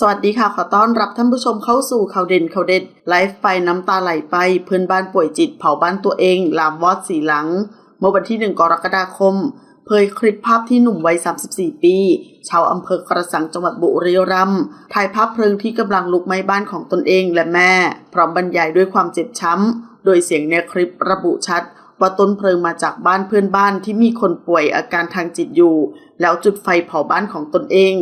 สวัสดีค่ะ ขอต้อนรับท่านผู้ชมเข้าสู่ข่าวเด่นข่าวเด็ดไลฟ์ไปน้ำตาไหลไป เพื่อนบ้านป่วยจิตเผาบ้านตัวเองลามวอดสีหลัง เมื่อวันที่1กรกฎาคม เผยคลิปภาพที่หนุ่มวัย 34 ปี ชาวอำเภอกระสังจังหวัดบุรีรัมย์ถ่ายภาพเพลิงที่กำลังลุกไหม้บ้านของตนเองและแม่ พร้อมบรรยายด้วยความเจ็บช้ำ โดยเสียงในคลิประบุชัดว่าต้นเพลิงมาจากบ้านเพื่อนบ้านที่มีคนป่วยอาการทางจิตอยู่ แล้วจุดไฟเผาบ้านของตนเอง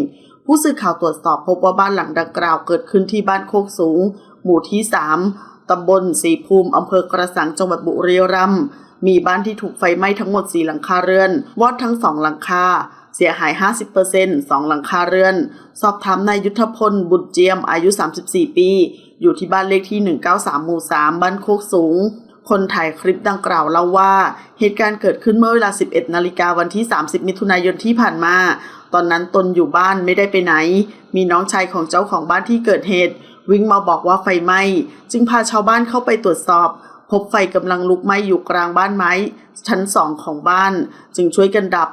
ผู้สื่อข่าวตรวจสอบพบว่าบ้านหลังดังกล่าวเกิดขึ้นที่บ้านโคกสูง หมู่ที่ 3 ตำบลสีภูมิ อำเภอกระสัง จังหวัดบุรีรัมย์ มีบ้านที่ถูกไฟไหม้ทั้งหมด 4 หลังคาเรือน วอดทั้ง 2 หลังคา เสียหาย 50% 2หลังคาเรือน สอบถามนายยุทธพล บุตรเจียม อายุ 34 ปี อยู่ที่บ้านเลขที่ 193 หมู่ 3 บ้านโคกสูง คนถ่ายคลิปดังกล่าวเล่าว่า เหตุการณ์เกิดขึ้นเมื่อเวลา 11 นาฬิกาวันที่ 30 มิถุนายนที่ผ่านมา ตอนนั้นตนอยู่บ้านไม่ได้ไปไหน มีน้องชายของเจ้าของบ้านที่เกิดเหตุ วิ่งมาบอกว่าไฟไหม้ จึงพาชาวบ้านเข้าไปตรวจสอบ พบไฟกำลังลุกไหม้อยู่กลางบ้านไม้ ชั้นสองของบ้าน จึงช่วยกันดับ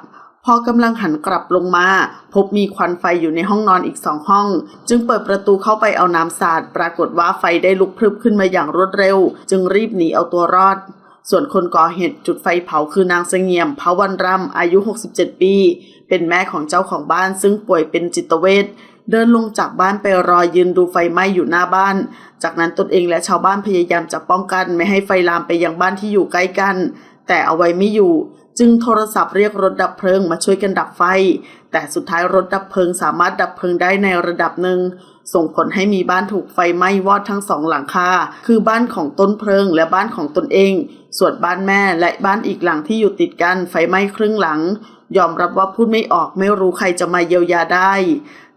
พอกำลังหันกลับลงมา พบมีควันไฟอยู่ในห้องนอนอีกสองห้อง จึงเปิดประตูเข้าไปเอาน้ำสาดปรากฏว่าไฟได้ลุกพรึบขึ้นมาอย่างรวดเร็ว จึงรีบหนีเอาตัวรอด ส่วนคนก่อเหตุจุดไฟเผาคือนางเสงี่ยมภาวันรำอายุ 67 ปี เป็นแม่ของเจ้าของบ้านซึ่งป่วยเป็นจิตเวชเดินลงจากบ้านไปรอยืนดูไฟไหม้อยู่หน้าบ้าน จากนั้นตนเองและชาวบ้านพยายามจะป้องกันไม่ให้ไฟลามไปยังบ้านที่อยู่ใกล้กัน แต่เอาไว้ไม่อยู่ จึงโทรศัพท์เรียกรถดับเพลิงมาช่วยกันดับไฟ แต่สุดท้ายรถดับเพลิงสามารถดับเพลิงได้ในระดับหนึ่ง ส่งผลให้มีบ้านถูกไฟไหม้วอดทั้งสองหลังคา คือบ้านของต้นเพลิงและบ้านของตนเอง ส่วนบ้านแม่และบ้านอีกหลังที่อยู่ติดกันไฟไหม้ครึ่งหลัง ยอมรับว่าพูดไม่ออกไม่รู้ใครจะมาเยียวยาได้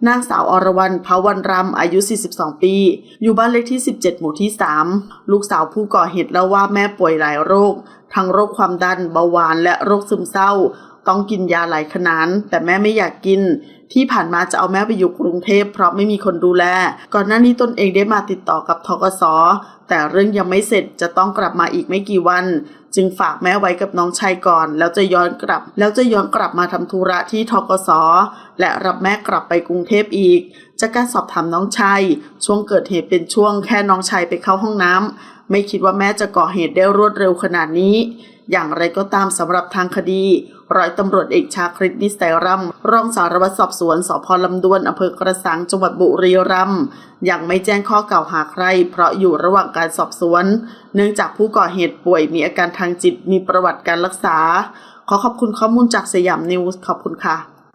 นางสาวอรวรรณภาวันรำอายุ 42 ปี อยู่บ้านเลขที่ 17 หมู่ที่ 3 ลูกสาวผู้ก่อเหตุเล่าว่าแม่ป่วยหลายโรค ทั้งโรคความดันเบาหวานและโรคซึมเศร้า ต้องกินยาหลายขนาดแต่แม่ไม่อยากกิน ที่ผ่านมาจะเอาแม่ไปอยู่กรุงเทพเพราะไม่มีคนดูแล ก่อนหน้านี้ตนเองได้มาติดต่อกับทกสแต่เรื่องยังไม่เสร็จจะต้องกลับมาอีกไม่กี่วัน จึงฝากแม่ไว้กับน้องชายก่อน แล้วจะย้อนกลับ แล้วจะย้อนกลับมาทำธุระที่ทกสและรับแม่กลับไปกรุงเทพอีก จากการสอบถามน้องชายช่วงเกิดเหตุเป็นช่วงแค่น้องชายไปเข้าห้องน้ำไม่คิดว่าแม่จะก่อเหตุได้รวดเร็วขนาดนี้ อย่างไรก็ตามสำหรับทางคดีร้อยตำรวจเอกชาคริตนิสัยรำรองสารวัตรสอบสวนสพลำดวนอำเภอกระสังจังหวัดบุรีรัมย์ยังไม่แจ้งข้อกล่าวหาใคร เพราะอยู่ระหว่างการสอบสวน เนื่องจากผู้ก่อเหตุป่วยมีอาการทางจิตมีประวัติการรักษา ขอขอบคุณข้อมูลจากสยามนิวส์ขอบคุณค่ะ